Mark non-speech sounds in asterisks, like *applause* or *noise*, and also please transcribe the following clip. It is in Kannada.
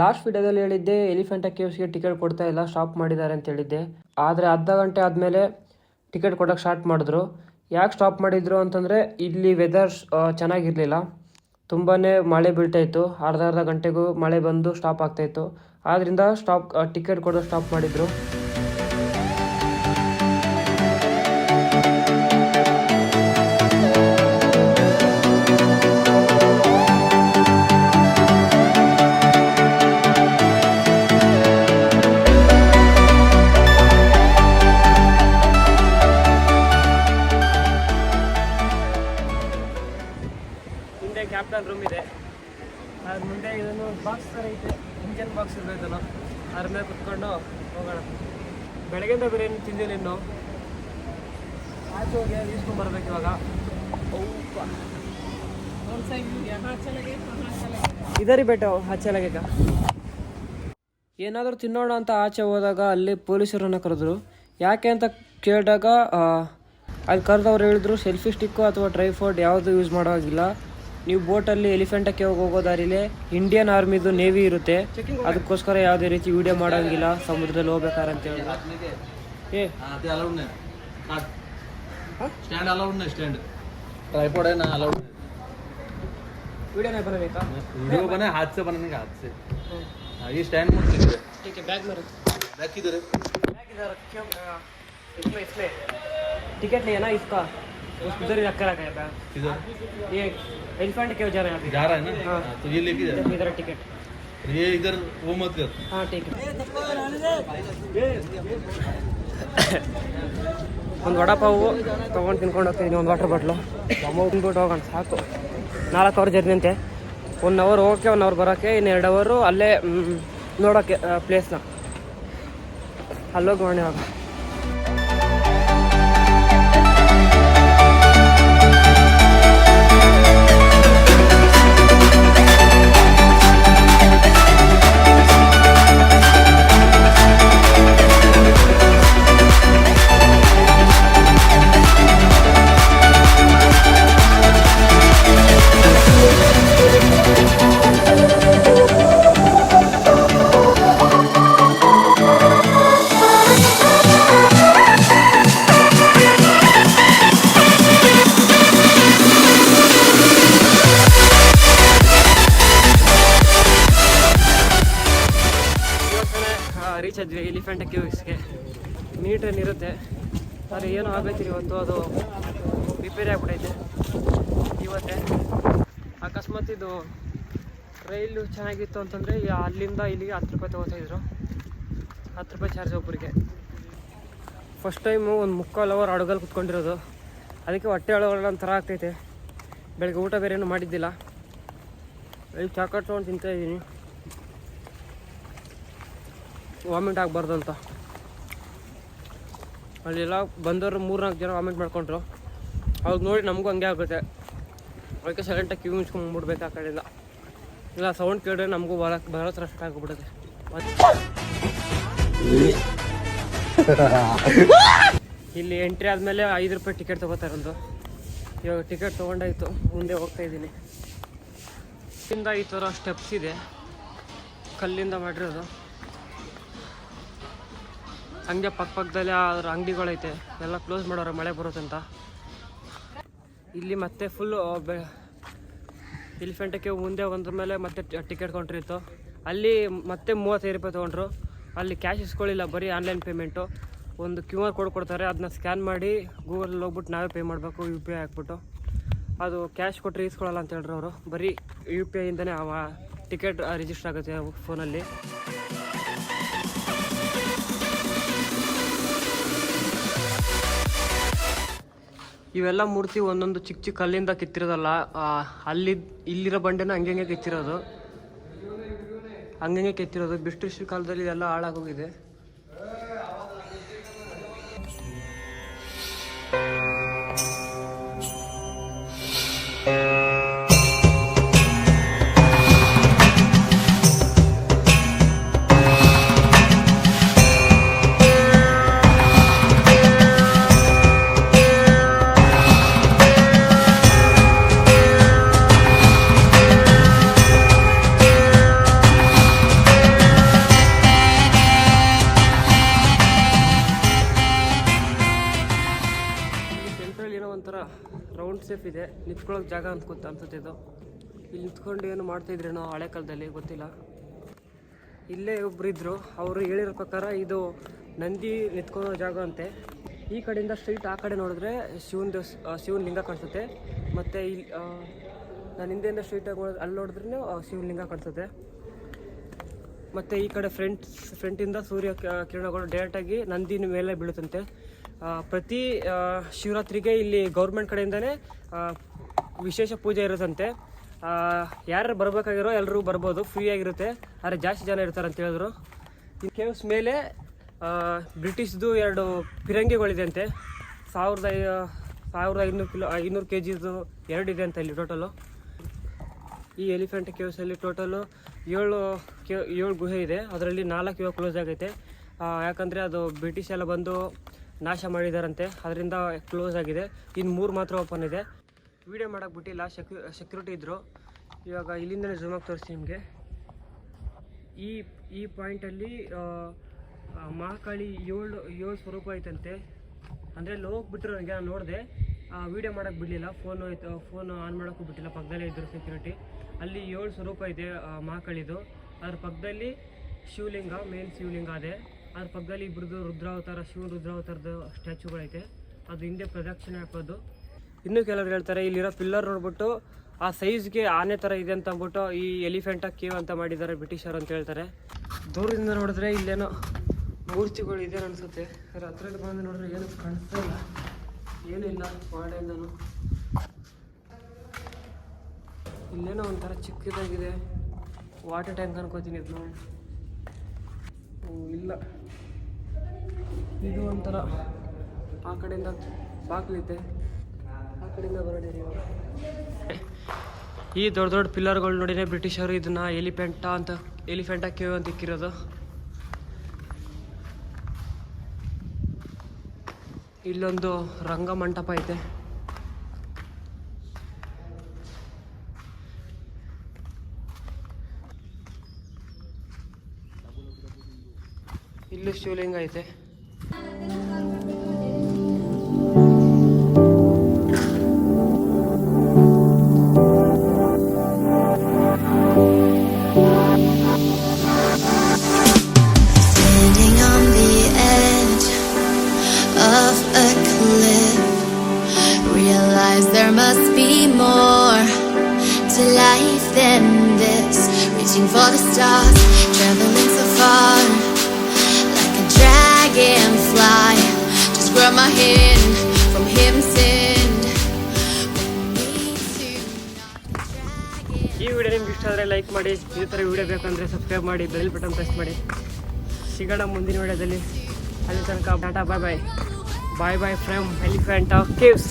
ಲಾಸ್ಟ್ ವಿಡಿಯೋದಲ್ಲಿ ಹೇಳಿದ್ದೆ ಎಲಿಫೆಂಟ ಕೇವ್ಸ್ಗೆ ಟಿಕೆಟ್ ಕೊಡ್ತಾ ಇಲ್ಲ ಸ್ಟಾಪ್ ಮಾಡಿದ್ದಾರೆ ಅಂತ ಹೇಳಿದ್ದೆ. ಆದರೆ ಅರ್ಧ ಗಂಟೆ ಆದಮೇಲೆ ಟಿಕೆಟ್ ಕೊಡೋಕೆ ಸ್ಟಾರ್ಟ್ ಮಾಡಿದ್ರು. ಯಾಕೆ ಸ್ಟಾಪ್ ಮಾಡಿದ್ರು ಅಂತಂದರೆ, ಇಲ್ಲಿ ವೆದರ್ ಚೆನ್ನಾಗಿರಲಿಲ್ಲ. ತುಂಬಾ ಮಳೆ ಬೀಳ್ತಾಯಿತ್ತು ಅರ್ಧ ಅರ್ಧ ಗಂಟೆಗೂ ಮಳೆ ಬಂದು ಸ್ಟಾಪ್ ಆಗ್ತಾಯಿತ್ತು ಆದ್ದರಿಂದ ಸ್ಟಾಪ್ ಟಿಕೆಟ್ ಕೊಡೋದು ಸ್ಟಾಪ್ ಮಾಡಿದರು. ಕ್ಯಾಪ್ಟನ್ ರೂಮ್ ಇದೆ. ಅದ್ರ ಮುಂದೆ ಇದನ್ನು ಬಾಕ್ಸ್ ಥರ ಐತೆ. ಇಂಜನ್ ಬಾಕ್ಸ್ ಇದನ್ನು ಅದ್ರ ಮೇಲೆ ಕುತ್ಕೊಂಡು ಹೋಗೋಣ. ಬೆಳಗ್ಗೆಯಿಂದ ಬಿರಿಯಾನಿ ತಿಂದಿಲ್ಲ ಇನ್ನು. ಆಚೆ ಹೋಗಿ ಈಸ್ಕೊಂಡ್ ಬರ್ಬೇಕು ಇವಾಗ. ಇದರಿ ಬೇಟ ಆಚೆ ಲಗೇಗ ಏನಾದರೂ ತಿನ್ನೋಣ ಅಂತ ಆಚೆ ಹೋದಾಗ ಅಲ್ಲಿ ಪೊಲೀಸರನ್ನು ಕರೆದ್ರು. ಯಾಕೆ ಅಂತ ಕೇಳಿದಾಗ ಅಲ್ಲಿ ಕರೆದವ್ರು ಹೇಳಿದ್ರು ಸೆಲ್ಫಿ ಸ್ಟಿಕ್ಕು ಅಥವಾ ಡ್ರೈ ಫ್ರೂಟ್ ಯಾವುದು ಯೂಸ್ ಮಾಡೋ ಹಾಗಿಲ್ಲ. ನೀವು ಬೋಟಲ್ಲಿ ಎಲಿಫೆಂಟಕ್ಕೆ ಹೋಗೋ ದಾರಿಲಿ ಇಂಡಿಯನ್ ಆರ್ಮಿದು ನೇವಿ ಇರುತ್ತೆ ಅದಕ್ಕೋಸ್ಕರ ಯಾವುದೇ ರೀತಿ ವಿಡಿಯೋ ಮಾಡೋಂಗಿಲ್ಲ ಸಮುದ್ರದಲ್ಲಿ ಹೋಗ್ಬೇಕಾರೆ ಅಂತ ಹೇಳಿದ್ರು ಏ ते अलाउड नाही स्टँड अलाउड नाही स्टँड ट्रायपॉड आहे ना अलाउड ವಿಡಿಯೋನೇ ಬರಬೇಕಾ व्हिडिओ बना हाथ से बनाने का हाथ से हाँ, ये स्टैंड मत लीजिए ठीक है बैग में रख बैग किधर है बैग इधर क्यों आ, इसमें इसमें टिकट नहीं है ना इसका उस उधर ही रख कर रखा है बैग किधर ये एलिफेंट क्यों जा रहे हैं जा रहा है ना हाँ। हाँ, तो ये लेके जा अभी इधर टिकट ये इधर वो मत कर हाँ ठीक है ಒಂದು ವಡಾಪಾವು ತೊಗೊಂಡು ತಿನ್ಕೊಂಡು ಹೋಗ್ತಿದ್ದೀನಿ ಒಂದು ವಾಟರ್ ಬಾಟ್ಲು ತಿನ್ಬಿಟ್ಟು ಹೋಗೋಣ ಸಾಕು ನಾಲ್ಕು ಅವರ್ ಜರ್ನಿ ಅಂತೆ ಒನ್ ಅವರ್ ಹೋಗೋಕ್ಕೆ ಒನ್ ಅವರ್ ಬರೋಕ್ಕೆ ಇನ್ನು ಎರಡು ಅವರು ಅಲ್ಲೇ ಮ್, ನೋಡೋಕ್ಕೆ ಪ್ಲೇಸ್ನ ಅಲ್ಲೋಗಿ ಮಾಡಿ ಇವಾಗ ಎಲಿಫೆಂಟ್ ಕ್ಯೂಸ್ಗೆ ನೀಟೇನು ಇರುತ್ತೆ. ಆದರೆ ಏನೋ ಆಗೈತಿ ಇವತ್ತು. ಅದು ರಿಪೇರಿ ಆಗ್ಬಿಟ್ಟೈತೆ ಇವತ್ತೇ. ಅಕಸ್ಮಾತ್ ಇದು ರೈಲು ಚೆನ್ನಾಗಿತ್ತು ಅಂತಂದರೆ ಅಲ್ಲಿಂದ ಇಲ್ಲಿಗೆ ಹತ್ತು ರೂಪಾಯಿ ತೊಗೋತಾಯಿದ್ರು ಹತ್ತು ರೂಪಾಯಿ ಚಾರ್ಜ್ ಒಬ್ಬರಿಗೆ ಫಸ್ಟ್ ಟೈಮು ಒಂದು ಮುಕ್ಕಾಲು ಅವರ್ ಹಡಗಲ್ಲಿ ಕುತ್ಕೊಂಡಿರೋದು. ಅದಕ್ಕೆ ಹೊಟ್ಟೆ ಒಳಗಡೆ ಒಂಥರ ಆಗ್ತೈತೆ. ಬೆಳಗ್ಗೆ ಊಟ ಬೇರೆ ಏನು ಮಾಡಿದ್ದಿಲ್ಲ. ಈಗ ಚಾಕಾಟ್ ತೊಗೊಂಡು ತಿಂತಾ ಇದ್ದೀನಿ ವಾಮಿಟ್ ಆಗಬಾರ್ದು ಅಂತ. ಅಲ್ಲೆಲ್ಲ ಬಂದವರು ಮೂರ್ನಾಲ್ಕು ಜನ ವಾಮಿಟ್ ಮಾಡ್ಕೊಂಡ್ರು. ಅವ್ರು ನೋಡಿ ನಮಗೂ ಹಂಗೆ ಆಗುತ್ತೆ ಅದಕ್ಕೆ ಸೈಲೆಂಟಾಗಿ ಕಿವಿ ಮುಚ್ಕೊಂಡ್ಬಿಡ್ಬೇಕು ಆ ಕಡೆಯಿಂದ. ಇಲ್ಲ ಸೌಂಡ್ ಕೇಳಿದ್ರೆ ನಮಗೂ ಬರಕ್ಕೆ ಬರೋ ಸ್ಟಾರ್ಟ್ ಆಗಿಬಿಡುತ್ತೆ. *laughs* ಇಲ್ಲಿ ಎಂಟ್ರಿ ಆದಮೇಲೆ ಐದು ರೂಪಾಯಿ ಟಿಕೆಟ್ ತೊಗೋತಾರಂದು ಇವಾಗ ಟಿಕೆಟ್ ತೊಗೊಂಡಾಯಿತು, ಮುಂದೆ ಹೋಗ್ತಾ ಇದ್ದೀನಿ. ಇಲ್ಲಿಂದ ಈ ಥರ ಸ್ಟೆಪ್ಸ್ ಇದೆ. ಕಲ್ಲಿಂದ ಮಾಡಿರೋದು. ಹಂಗೆ ಪಕ್ಕ ಪಕ್ಕದಲ್ಲಿ ಅದ್ರ ಅಂಗಡಿಗಳೈತೆ. ಎಲ್ಲ ಕ್ಲೋಸ್ ಮಾಡೋರು, ಮಳೆ ಬರುತ್ತಂತ ಇಲ್ಲಿ ಮತ್ತೆ ಫುಲ್ಲು ಬೆ ಎಲಿಫೆಂಟಕ್ಕೆ ಮುಂದೆ ಒಂದ್ರ ಮೇಲೆ ಮತ್ತೆ ಟಿಕೆಟ್ ಕೌಂಟ್ರ್ ಇತ್ತು. ಅಲ್ಲಿ ಮತ್ತೆ ಮೂವತ್ತೈದು ರೂಪಾಯಿ ತೊಗೊಂಡ್ರು. ಅಲ್ಲಿ ಕ್ಯಾಶ್ ಇಸ್ಕೊಳ್ಳಿಲ್ಲ, ಬರೀ ಆನ್ಲೈನ್ ಪೇಮೆಂಟು ಒಂದು ಕ್ಯೂ ಆರ್ ಕೋಡ್ ಕೊಡ್ತಾರೆ ಅದನ್ನ ಸ್ಕ್ಯಾನ್ ಮಾಡಿ ಗೂಗಲಲ್ಲಿ ಹೋಗ್ಬಿಟ್ಟು ನಾವೇ ಪೇ ಮಾಡಬೇಕು ಯು ಪಿ ಐ ಹಾಕ್ಬಿಟ್ಟು. ಅದು ಕ್ಯಾಶ್ ಕೊಟ್ಟರೆ ಇಸ್ಕೊಳ್ಳಲ್ಲ ಅಂತ ಹೇಳ್ರು ಅವರು. ಬರೀ ಯು ಪಿ ಐಯಿಂದನೇ ಟಿಕೆಟ್ ರಿಜಿಸ್ಟರ್ ಆಗುತ್ತೆ ಫೋನಲ್ಲಿ ಇವೆಲ್ಲ ಮೂರ್ತಿ ಒಂದೊಂದು ಚಿಕ್ಕ ಚಿಕ್ಕ ಕಲ್ಲಿಂದ ಕಿತ್ತಿರೋದಲ್ಲ ಅಲ್ಲಿ ಇಲ್ಲಿರೋ ಬಂಡೆನ ಹಂಗೆ ಕೆತ್ತಿರೋದು. ಹಂಗೆ ಕೆತ್ತಿರೋದು. ಬ್ರಿಟಿಷ್ ಕಾಲದಲ್ಲಿ ಇದೆಲ್ಲ ಹಾಳಾಗೋಗಿದೆ. ರೌಂಡ್ ಸೇಫ್ ಇದೆ. ನಿಂತ್ಕೊಳ್ಳೋಕೆ ಜಾಗ ಅನ್ಕೊತ ಅನ್ಸುತ್ತೆ ಇದು? ಇಲ್ಲಿ ನಿಂತ್ಕೊಂಡು ಏನು ಮಾಡ್ತಾಯಿದ್ರೇನೋ ಹಳೆ ಕಾಲದಲ್ಲಿ, ಗೊತ್ತಿಲ್ಲ. ಇಲ್ಲೇ ಒಬ್ಬರಿದ್ದರು ಅವರು ಹೇಳಿರೋ ಪ್ರಕಾರ ಇದು ನಂದಿ ನಿಂತ್ಕೊಳ್ಳೋ ಜಾಗ ಅಂತೆ. ಈ ಕಡೆಯಿಂದ ಸ್ಟ್ರೀಟ್ ಆ ಕಡೆ ನೋಡಿದ್ರೆ ಶಿವನ ದೇವಸ್ ಶಿವನ ಲಿಂಗ ಕಾಣಿಸುತ್ತೆ. ಮತ್ತು ಇಲ್ಲಿ ನಾನು ಹಿಂದೆಯಿಂದ ಸ್ಟ್ರೈಟಾಗಿ ಅಲ್ಲಿ ನೋಡಿದ್ರೂ ಶಿವನ ಲಿಂಗ ಕಾಣಿಸುತ್ತೆ. ಮತ್ತು ಈ ಕಡೆ ಫ್ರಂಟ್ ಫ್ರಂಟಿಂದ ಸೂರ್ಯ ಕಿರಣಗಳು ಡೈರೆಕ್ಟಾಗಿ ನಂದಿನ ಮೇಲೆ ಬೀಳುತ್ತಂತೆ. ಪ್ರತಿ ಶಿವರಾತ್ರಿಗೆ ಇಲ್ಲಿ ಗೌರ್ಮೆಂಟ್ ಕಡೆಯಿಂದನೇ ವಿಶೇಷ ಪೂಜೆ ಇರುತ್ತಂತೆ. ಯಾರು ಬರಬೇಕಾಗಿರೋ ಎಲ್ಲರೂ ಬರ್ಬೋದು ಫ್ರೀ ಆಗಿರುತ್ತೆ ಆದರೆ ಜಾಸ್ತಿ ಜನ ಇರ್ತಾರೆ ಅಂತ ಹೇಳಿದ್ರು. ಈ ಕೇವ್ಸ್ ಮೇಲೆ ಬ್ರಿಟಿಷ್ದು ಎರಡು ಫಿರಂಗಿಗಳಿದೆ ಅಂತೆ. ಸಾವಿರದ ಸಾವಿರದ ಐನೂರು ಕಿಲೋ, ಐನೂರು ಕೆ ಜಿದು ಎರಡು ಇದೆ ಅಂತ ಇಲ್ಲಿ ಟೋಟಲು. ಈ ಎಲಿಫೆಂಟ್ ಕೇವ್ಸಲ್ಲಿ ಟೋಟಲು ಏಳು ಕೇ, ಏಳು ಗುಹೆ ಇದೆ. ಅದರಲ್ಲಿ ನಾಲ್ಕು ಇವಾಗ ಕ್ಲೋಸ್ ಆಗೈತೆ. ಯಾಕಂದರೆ ಅದು ಬ್ರಿಟಿಷ್ ಎಲ್ಲ ಬಂದು ನಾಶ ಮಾಡಿದಾರಂತೆ. ಅದರಿಂದ ಕ್ಲೋಸ್ ಆಗಿದೆ. ಇನ್ನು ಮೂರು ಮಾತ್ರ ಓಪನ್ ಇದೆ. ವಿಡಿಯೋ ಮಾಡೋಕ್ಕೆ ಬಿಟ್ಟಿಲ್ಲ. ಸೆಕ್ಯೂ ಸೆಕ್ಯೂರಿಟಿ ಇದ್ದರು ಇವಾಗ ಇಲ್ಲಿಂದಲೇ ಜೂಮಾಗಿ ತೋರಿಸ್ತೀನಿ ನಿಮಗೆ. ಈ ಈ ಪಾಯಿಂಟಲ್ಲಿ ಮಹಾಕಾಳಿ ಏಳು ಏಳು ಸ್ವರೂಪ ಐತಂತೆ. ಅಂದರೆ ಅಲ್ಲಿ ಹೋಗ್ಬಿಟ್ರು ನನಗೆ, ನಾನು ನೋಡಿದೆ. ವೀಡಿಯೋ ಮಾಡೋಕ್ಕೆ ಬಿಡಲಿಲ್ಲ. ಫೋನು ಐತೆ ಫೋನ್ ಆನ್ ಮಾಡೋಕ್ಕೂ ಬಿಟ್ಟಿಲ್ಲ. ಪಕ್ಕದಲ್ಲೇ ಇದ್ದರು ಸೆಕ್ಯೂರಿಟಿ ಅಲ್ಲಿ ಏಳು ಸ್ವರೂಪ ಇದೆ ಮಹಾಕಾಳಿದು. ಅದ್ರ ಪಕ್ಕದಲ್ಲಿ ಶಿವಲಿಂಗ ಮೇನ್ ಶಿವಲಿಂಗ ಅದೇ. ಅದ್ರ ಪಕ್ಕದಲ್ಲಿ ಇಬ್ಬರದು ರುದ್ರಾವತಾರ, ಶಿವ ರುದ್ರಾವತಾರದ ಸ್ಟ್ಯಾಚುಗಳೈತೆ. ಅದು ಹಿಂದೆ ಪ್ರದಕ್ಷಿಣೆ ಹಾಕೋದು. ಇನ್ನೂ ಕೆಲವರು ಹೇಳ್ತಾರೆ, ಇಲ್ಲಿರೋ ಪಿಲ್ಲರ್ ನೋಡ್ಬಿಟ್ಟು ಆ ಸೈಜ್ಗೆ ಆನೆ ಥರ ಇದೆ ಅಂತ ಅಂದ್ಬಿಟ್ಟು ಈ ಎಲಿಫೆಂಟ ಕೇವ್ ಅಂತ ಮಾಡಿದ್ದಾರೆ ಬ್ರಿಟಿಷರು ಅಂತ ಹೇಳ್ತಾರೆ. ದೂರದಿಂದ ನೋಡಿದ್ರೆ ಇಲ್ಲೇನೋ ಮೂರ್ತಿಗಳು ಇದೆ ಅನಿಸುತ್ತೆ. ಹತ್ರದಲ್ಲಿ ಬಂದು ನೋಡಿದ್ರೆ ಏನು ಕಾಣಿಸ್ತಾ ಇಲ್ಲ. ಏನೂ ಇಲ್ಲ ಮಾಡಿಂದನು ಇಲ್ಲೇನೋ ಒಂಥರ ಚಿಕ್ಕದಾಗಿದೆ. ವಾಟರ್ ಟ್ಯಾಂಕ್ ಅನ್ಕೋತೀನಿ ಇದು ಇಲ್ಲ. ಇದು ಒಂಥರ ಆ ಕಡೆಯಿಂದ ಬಾಗಿಲಿದೆ. ಆ ಕಡೆಯಿಂದ ಹೊರಡಿರಿ ಈ ದೊಡ್ಡ ದೊಡ್ಡ ಪಿಲ್ಲರ್ಗಳು ನೋಡಿದ್ರೆ ಬ್ರಿಟಿಷರು ಇದನ್ನ ಎಲಿಫೆಂಟಾ ಅಂತ, ಎಲಿಫೆಂಟ ಕೇವ್ ಅಂತ ಇಕ್ಕಿರೋದು. ಇಲ್ಲೊಂದು ರಂಗ ಮಂಟಪ ಐತೆ ಇಲ್ಲೂ ಶಿವಲಿಂಗ ಐತೆ Standing on the edge of a cliff, realize there must be more to life than this. Reaching for the stars, ಈ ವಿಡಿಯೋ ನಿಮ್ಗೆ ಇಷ್ಟ ಆದರೆ ಲೈಕ್ ಮಾಡಿ, ಈ ಥರ ವಿಡಿಯೋ ಬೇಕಂದರೆ ಸಬ್ಸ್ಕ್ರೈಬ್ ಮಾಡಿ ಬೆಲ್ ಬಟನ್ ಪ್ರೆಸ್ ಮಾಡಿ. ಸಿಗೋಣ ಮುಂದಿನ ವಿಡಿಯೋದಲ್ಲಿ. ಅಲ್ಲಿ ತನಕ tata bye bye bye bye from elephant of caves